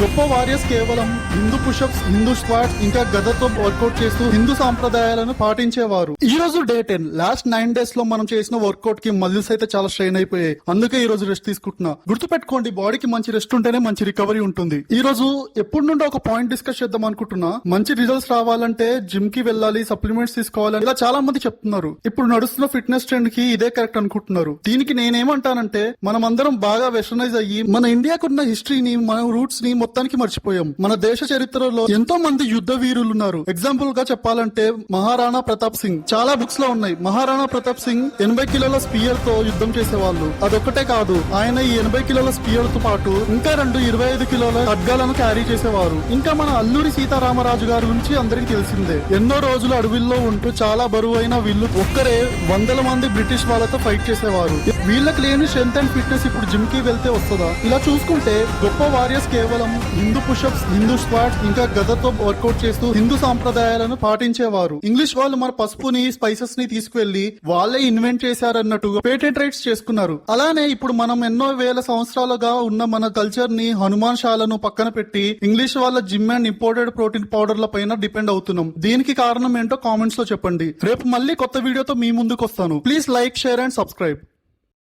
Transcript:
గొప్ప వారియర్స్ కేవలం Hindu push-ups Hindu squats ఇంకా గదతో వర్కౌట్ చేస్తూ హిందూ సాంప్రదాయాలను పాటించేవారు. ఈ రోజు డే టెన్ లాస్ట్ నైన్ డేస్లో మనం చేసిన వర్కౌట్కి మజిల్స్ అయితే చాలా స్ట్రెయిన్ అయిపోయాయి. అందుకే ఈ రోజు రెస్ట్ తీసుకుంటున్నా. గుర్తుపెట్టుకోండి బాడీకి మంచి రెస్ట్ ఉంటేనే మంచి రికవరీ ఉంటుంది. ఈ రోజు ఎప్పటి నుండి ఒక పాయింట్ డిస్కస్ చేద్దాం అనుకుంటున్నా. మంచి రిజల్ట్స్ రావాలంటే జిమ్కి వెళ్ళాలి సప్లిమెంట్స్ తీసుకోవాలి ఇలా చాలా మంది చెప్తున్నారు. ఇప్పుడు నడుస్తున్న ఫిట్నెస్ ట్రెండ్కి ఇదే కరెక్ట్ అనుకుంటున్నారు. దీనికి నేనేమంటానంటే మనం అందరం బాగా వెస్టర్నైజ్ అయ్యి మన ఇండియాకున్న హిస్టరీని మన రూట్స్ని మొత్తానికి మర్చిపోయాం. మన దేశ చరిత్రలో ఎంతో మంది యుద్ధ వీరులు ఉన్నారు ఎగ్జాంపుల్గా చెప్పాలంటే మహారాణా ప్రతాప్ సింగ్. చాలా బుక్స్లో ఉన్నాయి. మహారాణా ప్రతాప్ సింగ్ ఎనభై కిలోల స్పియర్తో యుద్ధం చేసేవాళ్ళు. అదొక్కటే కాదు ఆయన ఈ ఎనభై కిలోల స్పియర్తో పాటు ఇంకా రెండు ఇరవై ఐదు కిలోల ఖడ్గాలను క్యారీ చేసేవారు. ఇంకా మన అల్లూరి సీతారామరాజు గారి గురించి అందరికీ తెలిసిందే. ఎన్నో రోజులు అడవిల్లో ఉంటూ చాలా బరువైన వీళ్ళు ఒక్కరే వందల మంది బ్రిటిష్ వాళ్ళతో ఫైట్ చేసేవారు. వీళ్ళకి లేని స్ట్రెంత్ అండ్ ఫిట్నెస్ ఇప్పుడు జిమ్కి వెళ్తే వస్తుందా? ఇలా చూసుకుంటే గొప్ప వారియర్స్ కేవలం హిందూ పుషప్స్ హిందూ స్క్వాట్ ఇంకా గదతో వర్కౌట్ చేస్తూ హిందూ సాంప్రదాయాలను పాటించేవారు. ఇంగ్లీష్ వాళ్ళు మన పసుపుని స్పైసెస్ని తీసుకువెళ్ళి వాళ్ళే ఇన్వెంట్ చేశారన్నట్టుగా పేటెంట్ రైట్స్ చేసుకున్నారు. అలానే ఇప్పుడు మనం ఎన్నో వేల సంవత్సరాలుగా ఉన్న మన కల్చర్ని హనుమాన్ శాలను పక్కన పెట్టి ఇంగ్లీష్ వాళ్ళ జిమ్ అండ్ ఇంపోర్టెడ్ ప్రోటీన్ పౌడర్ల పైన డిపెండ్ అవుతున్నాం. దీనికి కారణం ఏంటో కామెంట్స్లో చెప్పండి. రేపు మళ్ళీ కొత్త వీడియోతో మీ ముందుకు వస్తాను please like share and subscribe